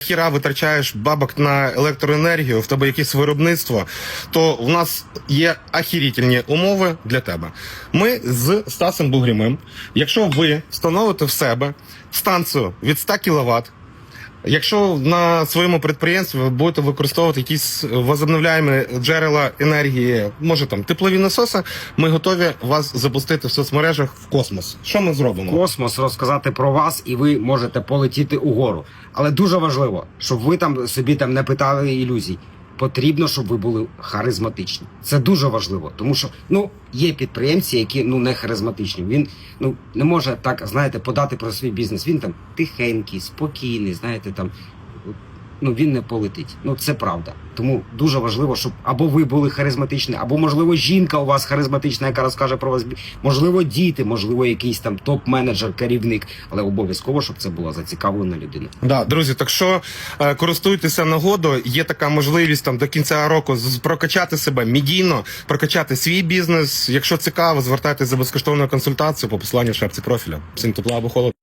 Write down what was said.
хіра витрачаєш бабок на електроенергію, в тебе якесь виробництво, то в нас є ахірітельні умови для тебе. Ми з Стасом Бугрімим, якщо ви встановите в себе станцію від 100 кВт, Якщо на своєму підприємстві ви будете використовувати якісь возобновляємі джерела енергії, може там теплові насоси, ми готові вас запустити в соцмережах в космос. Що ми зробимо? космос розказати про вас, і ви можете полетіти угору. Але дуже важливо, щоб ви там собі там не питали ілюзій. Потрібно, щоб ви були харизматичні. Це дуже важливо, тому що ну є підприємці, які ну не харизматичні. Він ну не може так, знаєте, подати про свій бізнес. Він там тихенький, спокійний, знаєте, там ну він не полетить. Ну це правда. Тому дуже важливо, щоб або ви були харизматичні, або можливо жінка у вас харизматична, яка розкаже про вас. Можливо, діти, можливо, якийсь там топ-менеджер, керівник, але обов'язково, щоб це була зацікавлена людина. Да, друзі, так що е, користуйтеся нагодою. Є така можливість там до кінця року прокачати себе медійно, прокачати свій бізнес. Якщо цікаво, звертайтеся за безкоштовною консультацією по посиланню в шапці профіля. Всім тепла або холод.